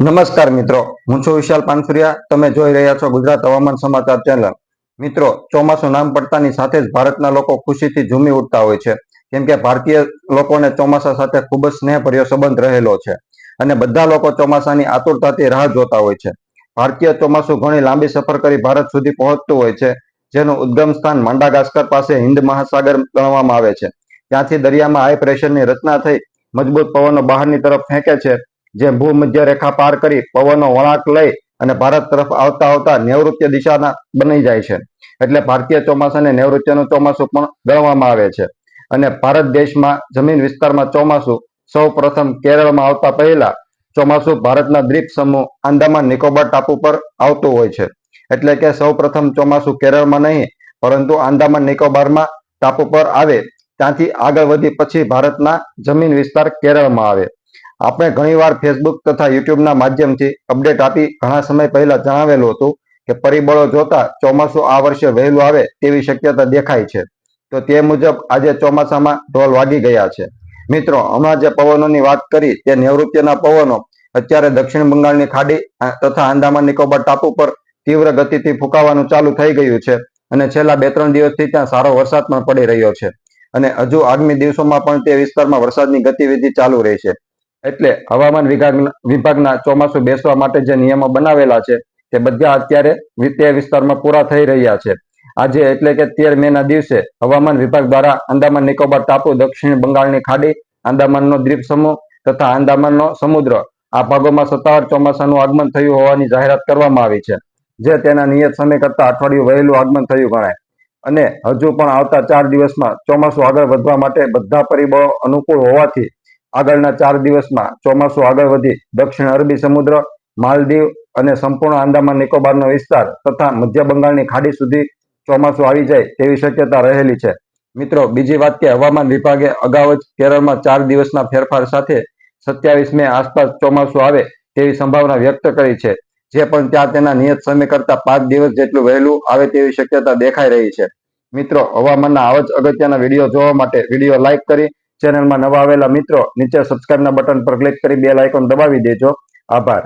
નમસ્કાર મિત્રો, હું છું વિશાલ પાનસુરિયા. તમે જોઈ રહ્યા છો ગુજરાત હવામાન સમાચાર ચેનલ. મિત્રો, ચોમાસું નામ પડતાની સાથે જ ભારતના લોકો ખુશીથી ઝૂમી ઉઠતા હોય છે. કેમ કે ભારતીય લોકોને ચોમાસા સાથે ખૂબ જ સ્નેહભર્યો સંબંધ રહેલો છે અને બધા લોકો ચોમાસાની આતુરતાથી રાહ જોતા હોય છે. ભારતીય ચોમાસું ઘણી લાંબી સફર કરી ભારત સુધી પહોંચતું હોય છે, જેનું ઉદ્ગમ સ્થાન માંડાગાસ્કર પાસે હિન્દ મહાસાગર ગણવામાં આવે છે. ત્યાંથી દરિયામાં હાઈ પ્રેશરની રચના થઈ મજબૂત પવનો બહારની તરફ ફેંકે છે. જે ભૂમધ્ય રેખા પાર કરી પવનનો વળાંક લઈ અને ભારત તરફ આવતા આવતા નૈઋત્ય દિશાના બની જાય છે. એટલે ભારતીય ચોમાસાને નૈઋત્યનું ચોમાસું પણ ગણવામાં આવે છે. અને ભારત દેશમાં જમીન વિસ્તારમાં ચોમાસું સૌ કેરળમાં આવતા પહેલા ચોમાસું ભારતના દ્વીપ સમૂહ આંદામાન નિકોબાર ટાપુ પર આવતું હોય છે. એટલે કે સૌ પ્રથમ ચોમાસું કેરળમાં નહીં, પરંતુ આંદામાન નિકોબારમાં ટાપુ પર આવે. ત્યાંથી આગળ વધી પછી ભારતના જમીન વિસ્તાર કેરળમાં આવે. આપણે ઘણીવાર ફેસબુક તથા યુટ્યુબના માધ્યમથી અપડેટ આપી ઘણા સમય પહેલા જણાવેલું હતું કે પરિબળો જોતા ચોમાસું આ વર્ષે વહેલું આવે તેવી શક્યતા દેખાય છે. તો તે મુજબ આજે ચોમાસામાં ઢોલ વાગી ગયા છે. મિત્રો, હમણાં જે પવનોની વાત કરી તે નૈઋત્યના પવનો અત્યારે દક્ષિણ બંગાળની ખાડી તથા આંદામાન નિકોબાર ટાપુ પર તીવ્ર ગતિથી ફૂંકાવાનું ચાલુ થઈ ગયું છે અને છેલ્લા બે ત્રણ દિવસથી ત્યાં સારો વરસાદ પણ પડી રહ્યો છે. અને હજુ આગામી દિવસોમાં પણ તે વિસ્તારમાં વરસાદની ગતિવિધિ ચાલુ રહેશે. એટલે હવામાન વિભાગ વિભાગના ચોમાસું બેસવા માટે જે નિયમો બનાવેલા છે, તે બધા અત્યારે તે વિસ્તારમાં પૂરા થઈ રહ્યા છે. આજે એટલે કે તેર મે ના દિવસે હવામાન વિભાગ દ્વારા આંદામાન નિકોબાર ટાપુ, દક્ષિણ બંગાળની ખાડી, આંદામાનનો દ્વીપ સમૂહ તથા આંદામાનનો સમુદ્ર આ ભાગોમાં સત્તાવાર ચોમાસાનું આગમન થયું હોવાની જાહેરાત કરવામાં આવી છે. જે તેના નિયત સમય કરતા અઠવાડિયું વહેલું આગમન થયું ગણાય. અને હજુ પણ આવતા ચાર દિવસમાં ચોમાસું આગળ વધવા માટે બધા પરિબળો અનુકૂળ હોવાથી આગળના ચાર દિવસમાં ચોમાસું આગળ વધી દક્ષિણ અરબી સમુદ્ર, માલદીવ અને સંપૂર્ણ આંદામાન નિકોબારનો વિસ્તાર તથા મધ્ય બંગાળની ખાડી સુધી ચોમાસું આવી જાય તેવી શક્યતા રહેલી છે. મિત્રો, બીજી વાત કે હવામાન વિભાગે અગાઉ જ કેરળમાં ચાર દિવસના ફેરફાર સાથે સત્યાવીસ મે આસપાસ ચોમાસું આવે તેવી સંભાવના વ્યક્ત કરી છે, જે પણ ત્યાં તેના નિયત સમય કરતા પાંચ દિવસ જેટલું વહેલું આવે તેવી શક્યતા દેખાઈ રહી છે. મિત્રો, હવામાનના આવા જ અગત્યના વીડિયો જોવા માટે વીડિયો લાઇક કરી ચેનલમાં નવા આવેલા મિત્રો, નીચે સબસ્ક્રાઇબના બટન પર ક્લિક કરી બેલ આઇકોન દબાવી દેજો. આભાર.